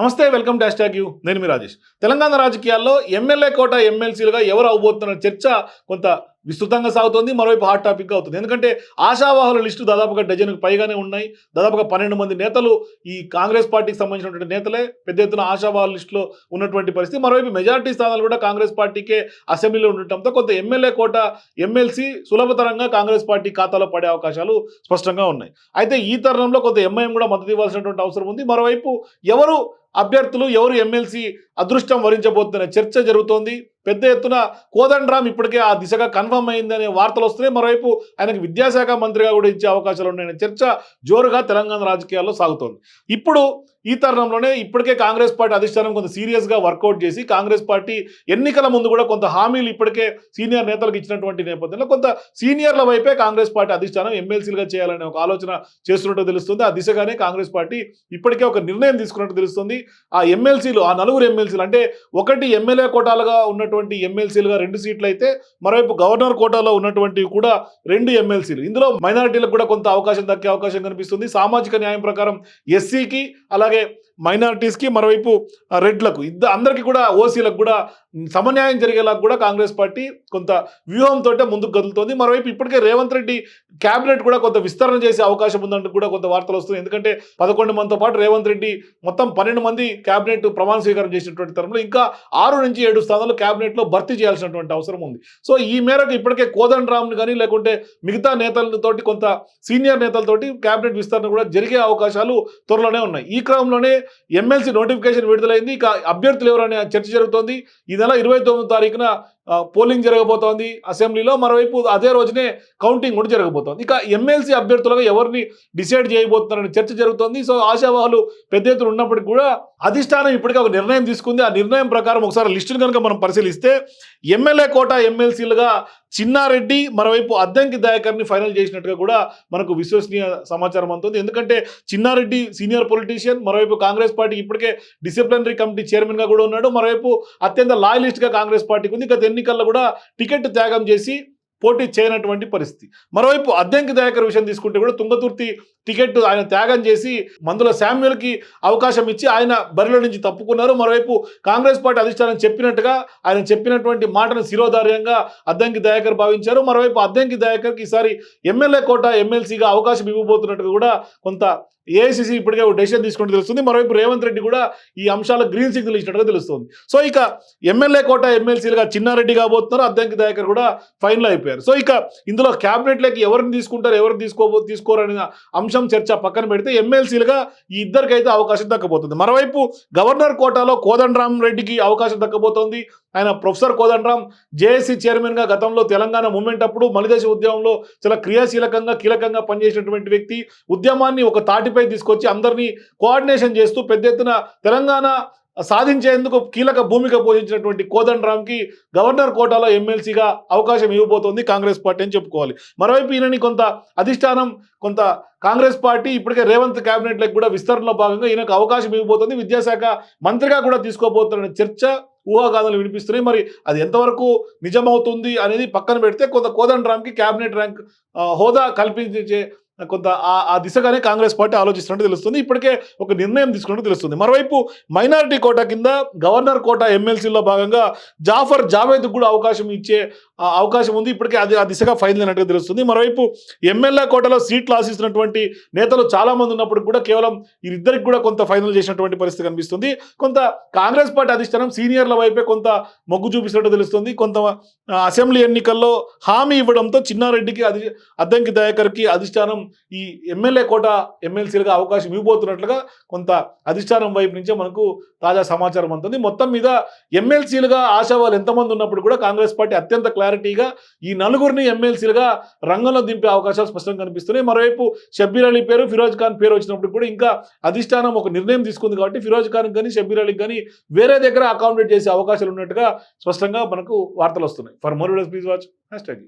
నమస్తే welcome to hash you. నేను మీ రాజేష్. తెలంగాణ రాజకీయాల్లో ఎమ్మెల్యే కోట ఎమ్మెల్సీలుగా ఎవరు అవబోతున్న చర్చ కొంత విస్తృతంగా సాగుతోంది మరోవైపు హాట్ టాపిక్గా అవుతుంది. ఎందుకంటే ఆశావాహుల లిస్టు దాదాపుగా డజన్కు పైగానే ఉన్నాయి. దాదాపుగా పన్నెండు మంది నేతలు ఈ కాంగ్రెస్ పార్టీకి సంబంధించినటువంటి నేతలే. పెద్ద ఎత్తున ఆశావాహుల లిస్టులో ఉన్నటువంటి పరిస్థితి. మరోవైపు మెజారిటీ స్థానాలు కూడా కాంగ్రెస్ పార్టీకే అసెంబ్లీలో ఉండటంతో కొంత ఎమ్మెల్యే కోట ఎమ్మెల్సీ సులభతరంగా కాంగ్రెస్ పార్టీ ఖాతాలో పడే అవకాశాలు స్పష్టంగా ఉన్నాయి. అయితే ఈ తరుణంలో కొంత ఎంఐఎం కూడా మద్దతు ఇవ్వాల్సినటువంటి అవసరం ఉంది. మరోవైపు ఎవరు అభ్యర్థులు ఎవరు ఎమ్మెల్సీ అదృష్టం వరించబోతున్న చర్చ జరుగుతోంది. పెద్ద ఎత్తున కోదండరామ్ ఇప్పటికే ఆ దిశగా కన్ఫర్మ్ అయిందనే వార్తలు వస్తున్నాయి. మరోవైపు ఆయనకు విద్యాశాఖ మంత్రిగా కూడా ఇచ్చే అవకాశాలు ఉన్నాయనే చర్చ జోరుగా తెలంగాణ రాజకీయాల్లో సాగుతోంది. ఇప్పుడు ఈ తరుణంలోనే ఇప్పటికే కాంగ్రెస్ పార్టీ అధిష్టానం కొంత సీరియస్గా వర్కౌట్ చేసి కాంగ్రెస్ పార్టీ ఎన్నికల ముందు కూడా కొంత హామీలు ఇప్పటికే సీనియర్ నేతలకు ఇచ్చినటువంటి నేపథ్యంలో కొంత సీనియర్ల వైపే కాంగ్రెస్ పార్టీ అధిష్టానం ఎమ్మెల్సీలుగా చేయాలనే ఒక ఆలోచన చేస్తున్నట్టు తెలుస్తుంది. ఆ దిశగానే కాంగ్రెస్ పార్టీ ఇప్పటికే ఒక నిర్ణయం తీసుకున్నట్టు తెలుస్తుంది. ఆ ఎమ్మెల్సీలు ఆ నలుగురు ఎమ్మెల్సీలు అంటే ఒకటి ఎమ్మెల్యే కోటాలుగా ఉన్నటువంటి ఎమ్మెల్సీలుగా రెండు సీట్లు అయితే మరోవైపు గవర్నర్ కోటాలో ఉన్నటువంటి కూడా రెండు ఎమ్మెల్సీలు. ఇందులో మైనారిటీలకు కూడా కొంత అవకాశం దక్కే అవకాశం కనిపిస్తుంది. సామాజిక న్యాయం ప్రకారం ఎస్సీకి అలాగే మైనారిటీస్కి మరోవైపు రెడ్లకు ఇద్దరు అందరికీ కూడా ఓసీలకు కూడా సమన్యాయం జరిగేలా కూడా కాంగ్రెస్ పార్టీ కొంత వ్యూహంతో ముందుకు కదులుతోంది. మరోవైపు ఇప్పటికే రేవంత్ రెడ్డి క్యాబినెట్ కూడా కొంత విస్తరణ చేసే అవకాశం ఉందంటూ కూడా కొంత వార్తలు వస్తున్నాయి. ఎందుకంటే పదకొండు మందితో పాటు రేవంత్ రెడ్డి మొత్తం పన్నెండు మంది క్యాబినెట్ ప్రమాణ స్వీకారం చేసినటువంటి తరంలో ఇంకా ఆరు నుంచి ఏడు స్థానాలు క్యాబినెట్లో భర్తీ చేయాల్సినటువంటి అవసరం ఉంది. సో ఈ మేరకు ఇప్పటికే కోదండ రామ్ని కానీ లేకుంటే మిగతా నేతలతోటి కొంత సీనియర్ నేతలతోటి క్యాబినెట్ విస్తరణ కూడా జరిగే అవకాశాలు త్వరలోనే ఉన్నాయి. ఈ క్రమంలోనే ఎమ్మెల్సీ నోటిఫికేషన్ విడుదలైంది. ఇక అభ్యర్థులు ఎవరనే చర్చ జరుగుతోంది. ఈ నెల ఇరవై తొమ్మిది తారీఖున పోలింగ్ జరగబోతోంది. అసెంబ్లీలో మరోవైపు అదే రోజునే కౌంటింగ్ కూడా జరగబోతోంది. ఇక ఎమ్మెల్సీ అభ్యర్థులుగా ఎవరిని డిసైడ్ చేయబోతున్నారని చర్చ జరుగుతోంది. సో ఆశావాహులు పెద్ద ఎత్తున ఉన్నప్పటికీ కూడా అధిష్టానం ఇప్పటికే ఒక నిర్ణయం తీసుకుంది. ఆ నిర్ణయం ప్రకారం ఒకసారి లిస్టును కనుక మనం పరిశీలిస్తే ఎమ్మెల్యే కోట ఎమ్మెల్సీలుగా చిన్నారెడ్డి మరోవైపు అద్దంకి దయాకర్ని ఫైనల్ చేసినట్టుగా కూడా మనకు విశ్వసనీయ సమాచారం అందుతుంది. ఎందుకంటే చిన్నారెడ్డి సీనియర్ పొలిటీషియన్ మరోవైపు కాంగ్రెస్ పార్టీ ఇప్పటికే డిసిప్లినరీ కమిటీ చైర్మన్గా కూడా ఉన్నాడు. మరోవైపు అత్యంత లాయలిస్ట్గా కాంగ్రెస్ పార్టీకి ఉంది. గత ఎన్నికల్లో కూడా టికెట్ త్యాగం చేసి పోటీ చేయనటువంటి పరిస్థితి. మరోవైపు అద్దెంకి దయాకర్ విషయం తీసుకుంటే కూడా తుంగతుర్తి టికెట్ ఆయన త్యాగం చేసి మందుల శామ్యుల్కి అవకాశం ఇచ్చి ఆయన బరిలో నుంచి తప్పుకున్నారు. మరోవైపు కాంగ్రెస్ పార్టీ అధిష్టానం చెప్పినట్టుగా ఆయన చెప్పినటువంటి మాటను శిరోధార్యంగా అద్దంకి దయాకర్ భావించారు. మరోవైపు అద్దంకి దయాకర్కి ఈసారి ఎమ్మెల్యే కోట ఎమ్మెల్సీగా అవకాశం ఇవ్వబోతున్నట్టుగా కూడా కొంత ఏఐసిసి ఇప్పటికే ఒక డెసిషన్ తీసుకుంటే తెలుస్తుంది. మరోవైపు రేవంత్ రెడ్డి కూడా ఈ అంశాలకు గ్రీన్ సిగ్నల్ ఇచ్చినట్టుగా తెలుస్తుంది. సో ఇక ఎమ్మెల్యే కోట ఎమ్మెల్సీలుగా చిన్నారెడ్డి కాబోతున్నారు. అద్దంకి దయాకర్ కూడా ఫైనల్ అయిపోయారు. సో ఇక ఇందులో క్యాబినెట్లోకి ఎవరిని తీసుకుంటారు? ఎవరిని తీసుకోబో తీసుకోరు అనే అంశం చర్చ పక్కన పెడితే ఎమ్మెల్సీలుగా ఈ ఇద్దరికైతే అవకాశం దక్కబోతుంది. మరోవైపు గవర్నర్ కోటాలో కోదండరామ్ రెడ్డికి అవకాశం దక్కబోతోంది. ఆయన ప్రొఫెసర్ కోదండరామ్ జేఏసీ చైర్మన్గా గతంలో తెలంగాణ మూమెంట్ అప్పుడు మలిదేశ ఉద్యమంలో చాలా క్రియాశీలకంగా కీలకంగా పనిచేసినటువంటి వ్యక్తి. ఉద్యమాన్ని ఒక తాటిపై తీసుకొచ్చి అందరినీ కోఆర్డినేషన్ చేస్తూ పెద్ద ఎత్తున తెలంగాణ సాధించేందుకు కీలక భూమిక పోషించినటువంటి కోదండరామ్కి గవర్నర్ కోటాలో ఎమ్మెల్సీగా అవకాశం ఇవ్వబోతోంది కాంగ్రెస్ పార్టీ అని చెప్పుకోవాలి. మరోవైపు ఈయనని కొంత అధిష్టానం కొంత కాంగ్రెస్ పార్టీ ఇప్పటికే రేవంత్ క్యాబినెట్లకు కూడా విస్తరణలో భాగంగా ఈయనకు అవకాశం ఇవ్వబోతోంది. విద్యాశాఖ మంత్రిగా కూడా తీసుకోబోతున్న చర్చ ఊహాగానాలు వినిపిస్తున్నాయి. మరి అది ఎంతవరకు నిజమవుతుంది అనేది పక్కన పెడితే కొంత కోదండరామ్కి క్యాబినెట్ ర్యాంక్ హోదా కల్పించే కొంత ఆ- దిశగానే కాంగ్రెస్ పార్టీ ఆలోచిస్తున్నట్టు తెలుస్తుంది. ఇప్పటికే ఒక నిర్ణయం తీసుకున్నట్టు తెలుస్తుంది. మరోవైపు మైనారిటీ కోటా కింద గవర్నర్ కోటా ఎమ్మెల్సీలో భాగంగా జాఫర్ జావేద్కు కూడా అవకాశం ఇచ్చే అవకాశం ఉంది. ఇప్పటికే అది ఆ దిశగా ఫైనల్ అయినట్టుగా తెలుస్తుంది. మరోవైపు ఎమ్మెల్యే కోటలో సీట్లు ఆశిస్తున్నటువంటి నేతలు చాలామంది ఉన్నప్పుడు కూడా కేవలం వీరిద్దరికి కూడా కొంత ఫైనల్ చేసినటువంటి పరిస్థితి కనిపిస్తుంది. కొంత కాంగ్రెస్ పార్టీ అధిష్టానం సీనియర్ల వైపే కొంత మొగ్గు చూపిస్తున్నట్టు తెలుస్తుంది. కొంత అసెంబ్లీ ఎన్నికల్లో హామీ ఇవ్వడంతో చిన్నారెడ్డికి అది అద్దంకి దయాకర్కి అధిష్టానం ఈ ఎమ్మెల్యే కోట ఎమ్మెల్సీలుగా అవకాశం ఇవ్వబోతున్నట్లుగా కొంత అధిష్టానం వైపు నుంచే మనకు తాజా సమాచారం అందుతుంది. మొత్తం మీద ఎమ్మెల్సీలుగా ఆశావాలు ఎంతమంది ఉన్నప్పుడు కూడా కాంగ్రెస్ పార్టీ అత్యంత క్లారిటీగా ఈ నలుగురిని ఎమ్మెల్సీలుగా రంగంలో దింపే అవకాశాలు స్పష్టంగా కనిపిస్తున్నాయి. మరోవైపు షబ్బీర్ అలీ పేరు ఫిరోజ్ ఖాన్ పేరు వచ్చినప్పుడు కూడా ఇంకా అధిష్టానం ఒక నిర్ణయం తీసుకుంది కాబట్టి ఫిరోజ్ ఖాన్ కానీ షబ్బీర్ అలీకి కానీ వేరే దగ్గర అకామిడేట్ చేసే అవకాశాలు ఉన్నట్టుగా స్పష్టంగా మనకు వార్తలు వస్తున్నాయి. For more please watch hashtag